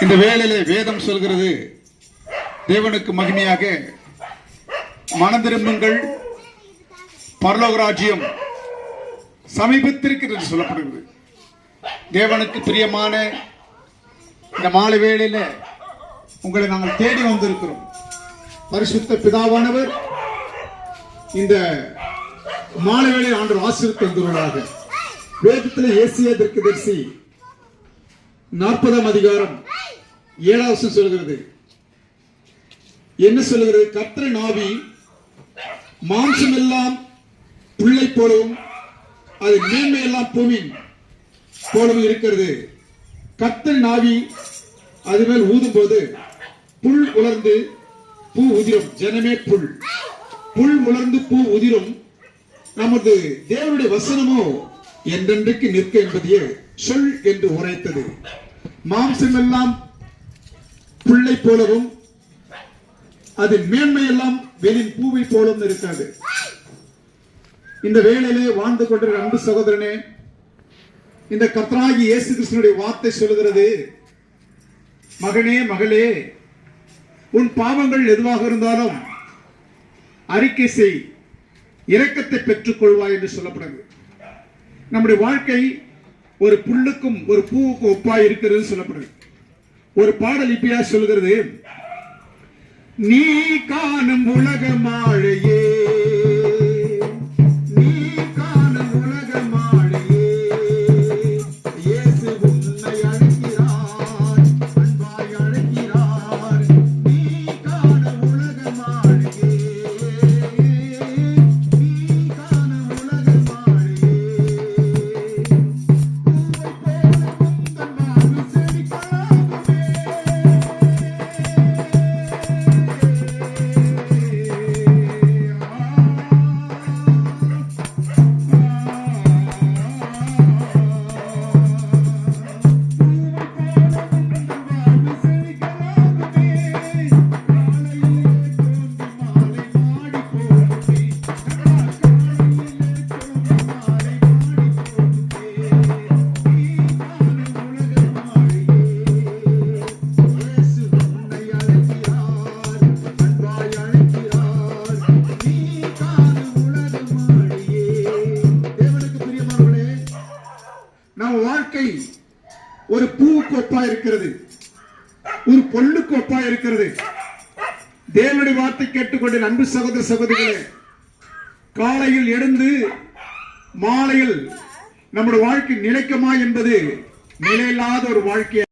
இந்த வேலையிலே வேதம் சொல்கிறது தேவனுக்கு மகிமையாக. மன திரும்புங்கள். பரலோக ராஜ்யம் சமீபத்திற்கு என்று சொல்லப்படுகிறது. தேவனுக்கு பிரியமான இந்த மாலை வேளையில உங்களை நாங்கள் தேடி வந்திருக்கிறோம். பரிசுத்த பிதாவானவர் இந்த மாலை வேளை ஆண்டு ஆசிரியர் தந்துள்ளதாக வேதத்தில் ஏசிய தரிசி. நாற்பதாம் அதிகாரம் ஏழாவது சொல்கிறது என்ன சொல்கிறது கத்திர நாவி மாம்சம் எல்லாம் புல்லை போலவும் அது மேன்மை எல்லாம் பூமி போலவும் இருக்கிறது. கத்திர நாவி அது மேல் ஊதும் போது புல் உலர்ந்து பூ உதிரும். ஜனமே புல். புல் உலர்ந்து பூ உதிரும். நமது தேவனுடைய வசனமோ என்றென்றைக்கு நிற்க என்பதையே சொல் என்று உரைத்தது. மாம்சம் எல்லாம் போலவும் அது மேன்மை எல்லாம் வெளியின் பூவை போலவும் இருக்காது. இந்த வேளையிலே வாழ்ந்து கொண்டிருக்கிற அன்பு சகோதரனே இந்த கத்ராகி இயேசு கிருஷ்ணனுடைய வார்த்தை சொல்லுகிறது மகனே மகளே உன் பாவங்கள் எதுவாக இருந்தாலும் அறிக்கை செய் இரக்கத்தை பெற்றுக் கொள்வாய் என்று சொல்லப்படுகிறது. நம்முடைய வாழ்க்கை ஒரு புல்லுக்கும் ஒரு பூவுக்கும் ஒப்பா இருக்கிறது சொல்லப்படுது. ஒரு பாடல் இப்பயா சொல்கிறது நீ காணும் உலகமா ஒரு பூ கோப்பா இருக்கிறது. ஒரு பொல்லு கோப்பா இருக்கிறது. தேவனுடைய வார்த்தை கேட்டுக்கொண்டு அன்பு சகோதர சகோதரிகளே காலையில் எழுந்து மாலையில் நம்முடைய வாழ்க்கை நிலைக்குமா என்பது நிலையில்லாத ஒரு வாழ்க்கையை